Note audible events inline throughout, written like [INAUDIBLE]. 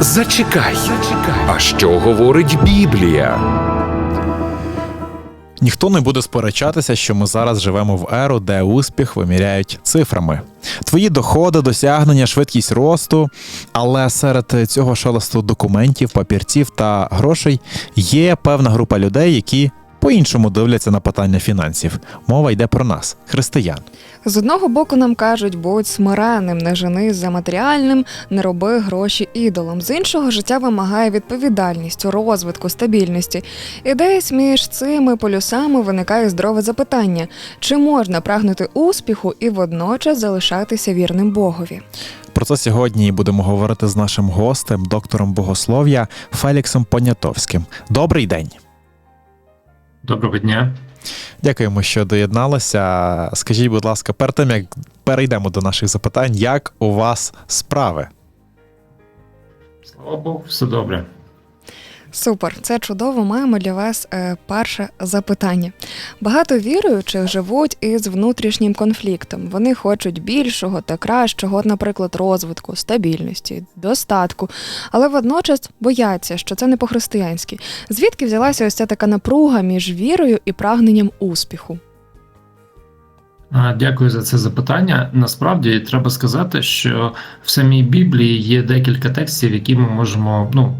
Зачекай. А що говорить Біблія? Ніхто не буде сперечатися, що ми зараз живемо в еру, де успіх виміряють цифрами. Твої доходи, досягнення, швидкість росту. Але серед цього шелесту документів, папірців та грошей є певна група людей, які по-іншому дивляться на питання фінансів. Мова йде про нас, християн. З одного боку нам кажуть, будь смиренним, не жени за матеріальним, не роби гроші ідолом. З іншого життя вимагає відповідальністю, розвитку, стабільності. І десь між цими полюсами виникає здорове запитання: чи можна прагнути успіху і водночас залишатися вірним Богові? Про це сьогодні будемо говорити з нашим гостем, доктором богослов'я Феліксом Понятовським. Добрий день. Доброго дня. Дякуємо, що доєдналися. Скажіть, будь ласка, перед тим як перейдемо до наших запитань, як у вас справи? Слава Богу, все добре. Супер, це чудово. Маємо для вас е, перше запитання. Багато віруючих живуть із внутрішнім конфліктом. Вони хочуть більшого та кращого, наприклад, розвитку, стабільності, достатку, але водночас бояться, що це не по-християнськи. Звідки взялася ось ця така напруга між вірою і прагненням успіху? Дякую за це запитання. Насправді треба сказати, що в самій Біблії є декілька текстів, які ми можемо, ну,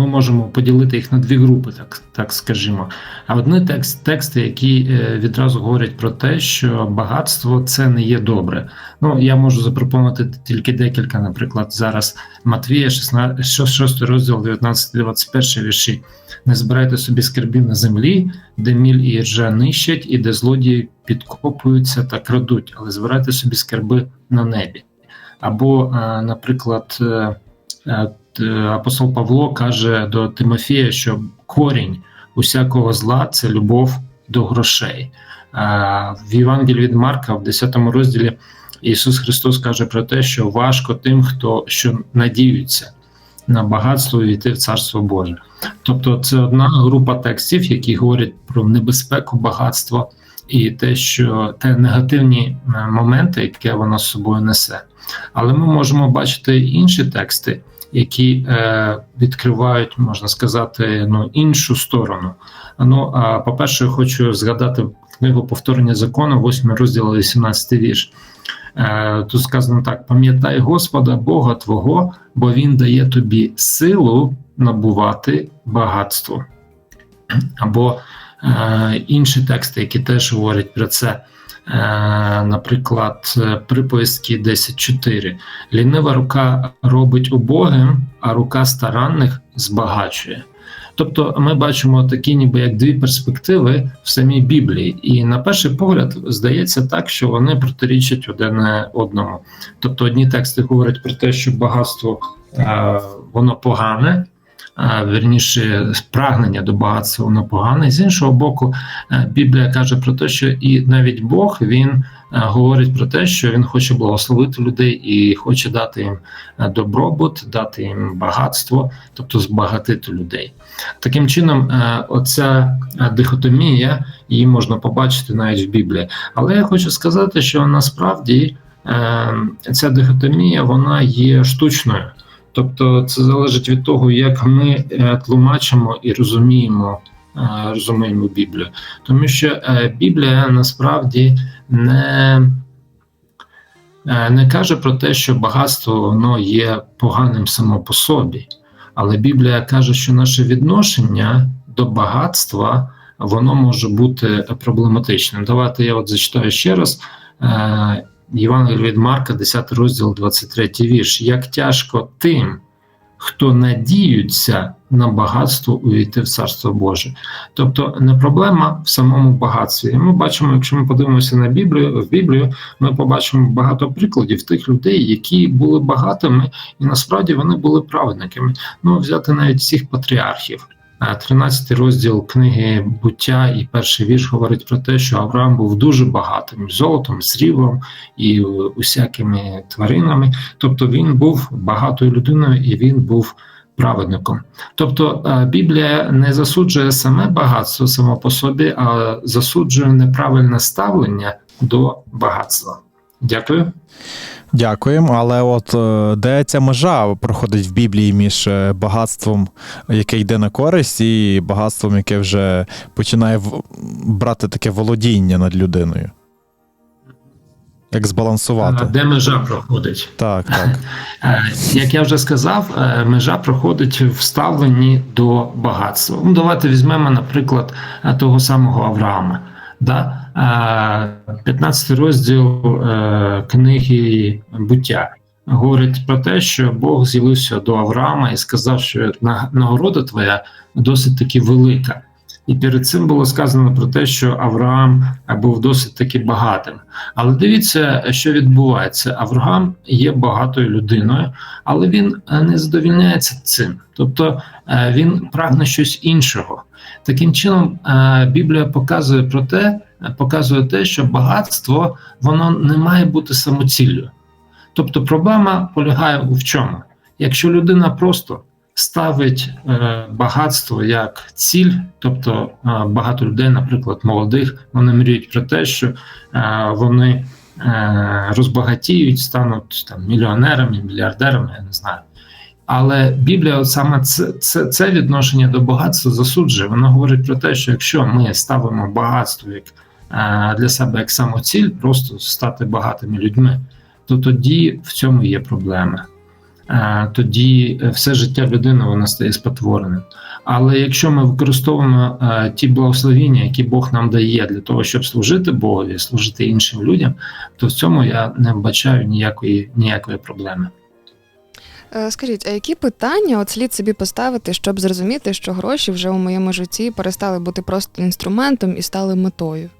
ми можемо поділити їх на дві групи, так, так скажімо. А одні текст, тексти, які е, відразу говорять про те, що багатство це не є добре. Ну, я можу запропонувати тільки декілька, наприклад, зараз Матвія, 16, 6 розділ, 19-21 вірші. Не збирайте собі скарбів на землі, де міль і ржа нищать, і де злодії підкопуються та крадуть, але збирайте собі скарби на небі. Або, е, наприклад, е, апостол Павло каже до Тимофія, що корінь усякого зла це любов до грошей. В Євангелії від Марка, в 10 розділі, Ісус Христос каже про те, що важко тим, хто що надіються на багатство і в Царство Боже. Тобто, це одна група текстів, які говорять про небезпеку багатства і те, що те негативні моменти, які воно з собою несе. Але ми можемо бачити інші тексти, які е, відкривають, можна сказати, ну іншу сторону. Ну а по-перше, я хочу згадати книгу повторення закону, 8 розділ, 18 вірш. Е, Тут сказано так: пам'ятай Господа, Бога Твого, бо Він дає тобі силу набувати багатство. Або е, інші тексти, які теж говорять про це. Наприклад, приповістки 10.4. Лінива рука робить убогим, а рука старанних збагачує. Тобто ми бачимо такі, ніби як дві перспективи в самій Біблії, і на перший погляд здається так, що вони протирічать один одному. Тобто, одні тексти говорять про те, що багатство воно погане, Верніше прагнення до багатства воно погане. З іншого боку, Біблія каже про те, що і навіть Бог він говорить про те, що він хоче благословити людей і хоче дати їм добробут, дати їм багатство, тобто збагатити людей. Таким чином, оця дихотомія її можна побачити навіть в Біблії. Але я хочу сказати, що насправді ця дихотомія вона є штучною. Тобто це залежить від того, як ми тлумачимо і розуміємо розуміємо Біблію. Тому що Біблія насправді не не каже про те, що багатство воно є поганим само по собі, але Біблія каже, що наше відношення до багатства воно може бути проблематичним. Давайте я от зачитаю ще раз. Євангелій від Марка, 10 розділ, 23 вірш. Як тяжко тим, хто надіються на багатство увійти в Царство Боже. Тобто не проблема в самому багатстві. Ми бачимо, якщо ми подивимося на Біблію, в Біблію, ми побачимо багато прикладів тих людей, які були багатими, і насправді вони були праведниками. Ну, взяти навіть всіх патріархів. 13 розділ книги буття і перший вірш говорить про те, що Авраам був дуже багатим золотом, сріблом і усякими тваринами. Тобто він був багатою людиною і він був праведником. Тобто Біблія не засуджує саме багатство само по собі, а засуджує неправильне ставлення до багатства. Дякую. Дякуємо. Але от е, де ця межа проходить в Біблії між е, багатством, яке йде на користь, і багатством, яке вже починає брати таке володіння над людиною? Як збалансувати? Де межа проходить? Так, так. [LAUGHS] Е, Як я вже сказав, межа проходить в ставленні до багатства. Ну, давайте візьмемо, наприклад, того самого Авраама. Да? Е, 15 розділ е, книги буття говорить про те, що Бог з'явився до Авраама і сказав, що на- нагорода твоя досить таки велика. І перед цим було сказано про те, що Авраам був досить таки багатим. Але дивіться, що відбувається. Авраам є багатою людиною, але він е, не задовільняється цим. Тобто е, він прагне щось іншого. Таким чином, е, Біблія показує про те, показує те, що багатство воно не має бути самоціллю. Тобто, проблема полягає в чому? Якщо людина просто ставить е, багатство як ціль, тобто е, багато людей, наприклад, молодих, вони мріють про те, що е, вони розбагатіють, стануть там мільйонерами, мільярдерами, я не знаю. Але Біблія от саме це, це, це відношення до багатства засуджує. Вона говорить про те, що якщо ми ставимо багатство як для себе як самоціль, просто стати багатими людьми, то тоді в цьому є проблеми. Е, Тоді все життя людини воно стає спотвореним. Але якщо ми використовуємо е, ті благословіння, які Бог нам дає для того, щоб служити Богові, служити іншим людям, то в цьому я не вбачаю ніякої, ніякої проблеми. Е, Скажіть, а які питання от слід собі поставити, щоб зрозуміти, що гроші вже у моєму житті перестали бути просто інструментом і стали метою?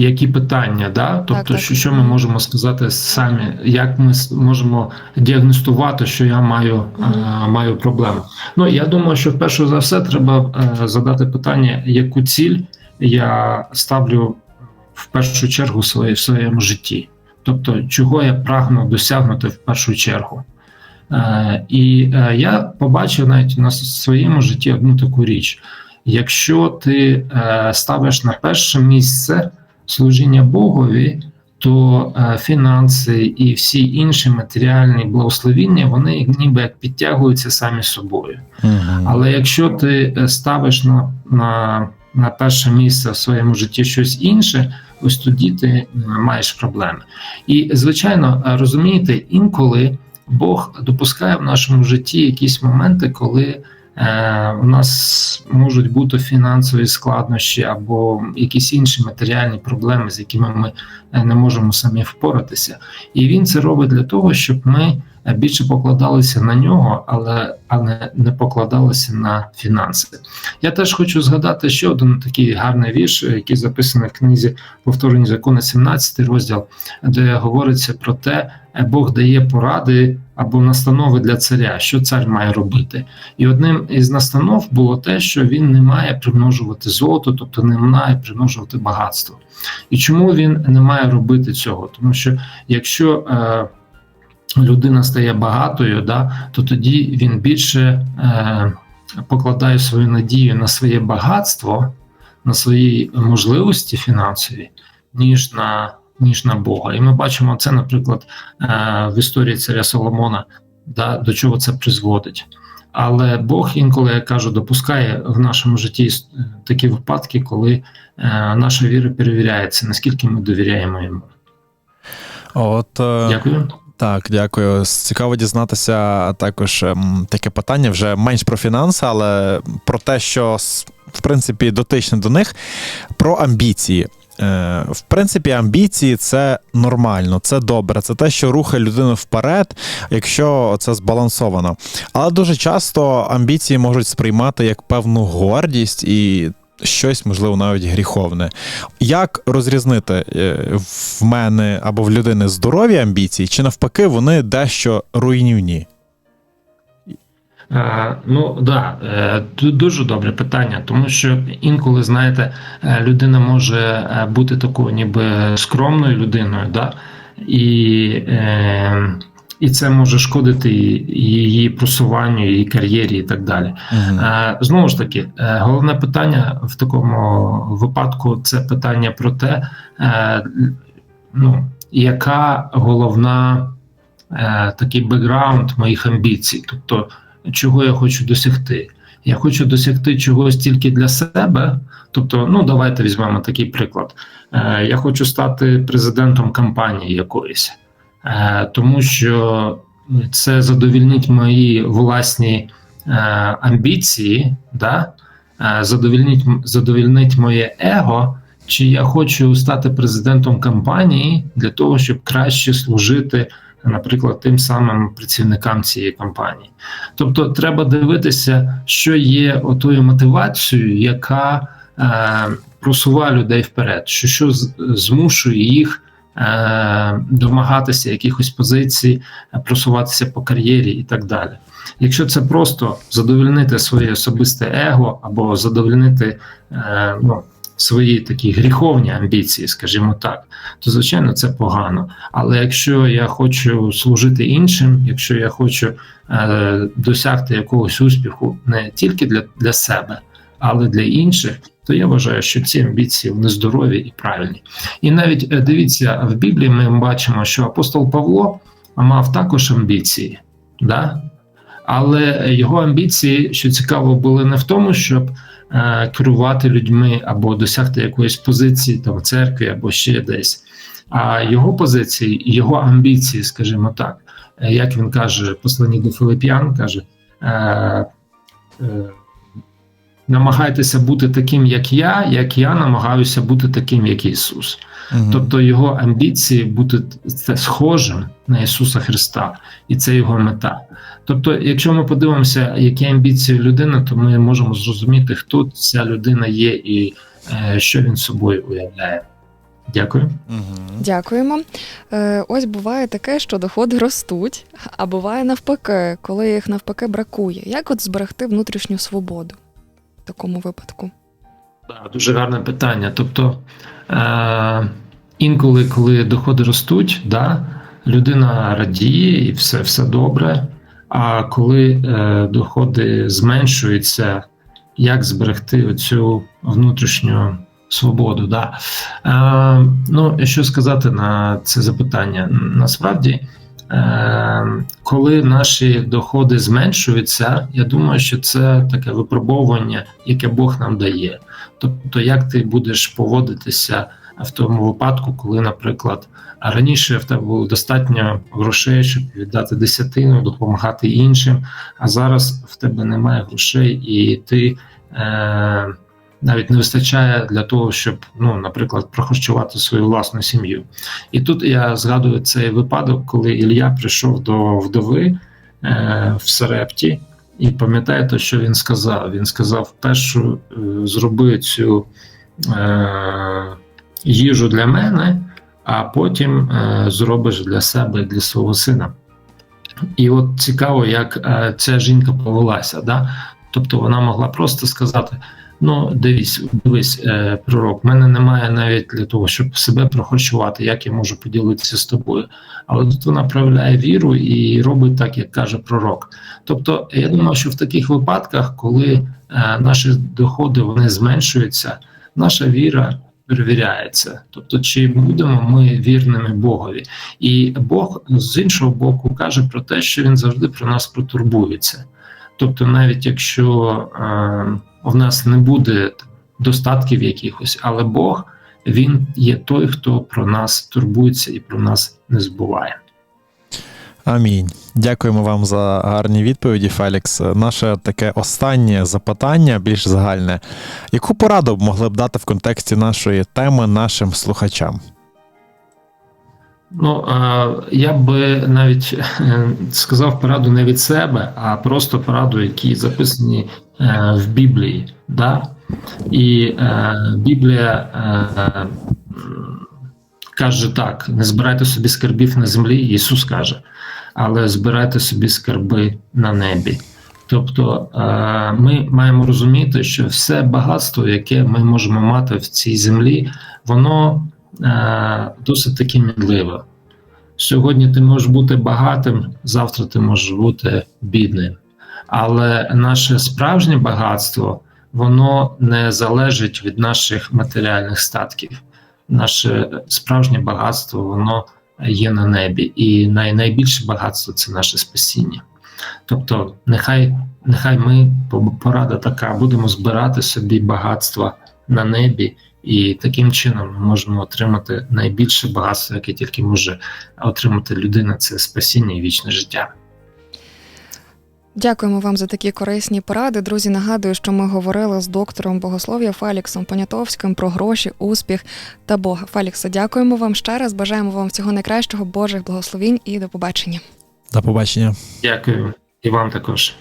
Які питання, да? тобто, так. Що, що ми можемо сказати самі, як ми можемо діагностувати, що я маю, е, маю проблему? Ну я думаю, що вперше за все треба е, задати питання, яку ціль я ставлю в першу чергу в своєму житті, тобто, чого я прагну досягнути в першу чергу. Е, і е, я побачив навіть на своєму житті одну таку річ: якщо ти е, ставиш на перше місце служіння Богові, то е, фінанси і всі інші матеріальні благословіння вони ніби як підтягуються самі собою. Мгм. Але якщо ти е, ставиш на, на, на перше місце в своєму житті щось інше, ось тоді ти е, маєш проблеми. І звичайно, розумієте, інколи Бог допускає в нашому житті якісь моменти, коли у нас можуть бути фінансові складнощі або якісь інші матеріальні проблеми, з якими ми е, не можемо самі впоратися. І він це робить для того, щоб ми е, більше покладалися на нього, але, але не покладалися на фінанси. Я теж хочу згадати ще один такий гарний вірш, е, який записаний в книзі Повторені закони, 17 розділ, де говориться про те, е, Бог дає поради або настанови для царя, що цар має робити. І одним із настанов було те, що він не має примножувати золото, тобто не має примножувати багатство. І чому він не має робити цього? Тому що якщо е, людина стає багатою, да, то тоді він більше е, покладає свою надію на своє багатство, на свої можливості фінансові, ніж на, ніж на Бога. І ми бачимо це, наприклад, е, в історії царя Соломона, да, до чого це призводить. Але Бог інколи, я кажу, допускає в нашому житті е, такі випадки, коли е, наша віра перевіряється, наскільки ми довіряємо йому. От е, Дякую. Так, дякую. Цікаво дізнатися також ем, таке питання вже менш про фінанси, але про те, що в принципі дотичне до них, про амбіції. Е, В принципі, амбіції це нормально, це добре, це те, що рухає людину вперед, якщо це збалансовано. Але дуже часто амбіції можуть сприймати як певну гордість і щось, можливо, навіть гріховне. Як розрізнити е, в мене або в людини здорові амбіції, чи навпаки вони дещо руйнівні? Е, ну да, е, дуже добре питання, тому що інколи, знаєте, е, людина може е, бути такою, ніби скромною людиною, да? і, е, і це може шкодити її просуванню, її кар'єрі і так далі. Мгм. Е, Знову ж таки, е, головне питання в такому випадку це питання про те, е, ну, яка головна такий бекграунд моїх амбіцій, тобто чого я хочу досягти. Я хочу досягти чогось тільки для себе. Тобто, ну давайте візьмемо такий приклад. Е, я хочу стати президентом компанії якоїсь, тому що це задовільнить мої власні е, амбіції, да? е, задовільнить, задовільнить моє его. Чи я хочу стати президентом компанії для того, щоб краще служити, наприклад, тим самим працівникам цієї компанії? Тобто, треба дивитися, що є отою мотивацією, яка е, людей вперед, що що змушує їх е, домагатися якихось позицій, е, просуватися по кар'єрі і так далі. Якщо це просто задовольнити своє особисте его або задовольнити е, ну, свої такі гріховні амбіції, скажімо так, то звичайно це погано. Але якщо я хочу служити іншим, якщо я хочу е, досягти якогось успіху не тільки для, для себе, але для інших, то я вважаю, що ці амбіції здорові і правильні. І навіть е, дивіться, в Біблії ми бачимо, що апостол Павло мав також амбіції, да? але його амбіції, що цікаво, були не в тому, щоб е, керувати людьми або досягти якоїсь позиції там в церкві або ще десь. А його позиції, його амбіції, скажімо так, е, як він каже, посланні до Филип'ян, каже. Е, е, Намагайтеся бути таким, як я, як я намагаюся бути таким, як Ісус. Мгм. Тобто його амбіції бути це схожим на Ісуса Христа, і це його мета. Тобто, якщо ми подивимося, які амбіції людини, то ми можемо зрозуміти, хто ця людина є і е, що він собою уявляє. Дякую. Мгм. Дякуємо. Е, ось буває таке, що доходи ростуть, а буває навпаки, коли їх навпаки бракує. Як от зберегти внутрішню свободу такому випадку? Дуже гарне питання. Тобто е, інколи, коли доходи ростуть, да, людина радіє і все, все добре. А коли е, доходи зменшуються, як зберегти оцю внутрішню свободу? Да? Е, ну, що сказати на це запитання? Насправді, коли наші доходи зменшуються, я думаю, що це таке випробовування, яке Бог нам дає. Тобто, як ти будеш поводитися в тому випадку, коли, наприклад, раніше в тебе було достатньо грошей, щоб віддати десятину, допомагати іншим, а зараз в тебе немає грошей, і ти е, навіть не вистачає для того, щоб, ну, наприклад, прохарчувати свою власну сім'ю. І тут я згадую цей випадок, коли Ілля прийшов до вдови е, в Сарепті. І пам'ятаєте, що він сказав? Він сказав: першу е, зроби цю е, їжу для мене, а потім е, зробиш для себе і для свого сина. І от цікаво, як е, ця жінка повелася. Да? Тобто вона могла просто сказати: ну, дивись, дивись, е, пророк, в мене немає навіть для того, щоб себе прохочувати, як я можу поділитися з тобою. Але тут вона проявляє віру і робить так, як каже пророк. Тобто, я думаю, що в таких випадках, коли е, наші доходи вони зменшуються, наша віра перевіряється. Тобто, чи будемо ми вірними Богові? І Бог з іншого боку каже про те, що він завжди про нас протурбується. Тобто, навіть якщо е, в нас не буде достатків якихось, але Бог він є той, хто про нас турбується і про нас не збуває. Амінь. Дякуємо вам за гарні відповіді, Фелікс. Наше таке останнє запитання, більш загальне. Яку пораду могли б дати в контексті нашої теми нашим слухачам? Ну я би навіть е, сказав пораду не від себе, а просто пораду, які записані е, в Біблії. Да? І е, Біблія каже так: не збирайте собі скарбів на землі, Ісус каже, але збирайте собі скарби на небі. Тобто ми маємо розуміти, що все багатство, яке ми можемо мати в цій землі, воно е, досить таки мінливе. Сьогодні ти можеш бути багатим, завтра ти можеш бути бідним. Але наше справжнє багатство воно не залежить від наших матеріальних статків. наше справжнє багатство воно є на небі, і най, найбільше багатство це наше спасіння. Тобто, нехай, нехай ми порада така, будемо збирати собі багатства на небі, і таким чином ми можемо отримати найбільше багатство, яке тільки може отримати людина, це спасіння і вічне життя. Дякуємо вам за такі корисні поради. Друзі, нагадую, що ми говорили з доктором богослов'я Феліксом Понятовським про гроші, успіх та Бога. Феліксе, дякуємо вам ще раз. Бажаємо вам всього найкращого, Божих благословінь і до побачення. До побачення. Дякую і вам також.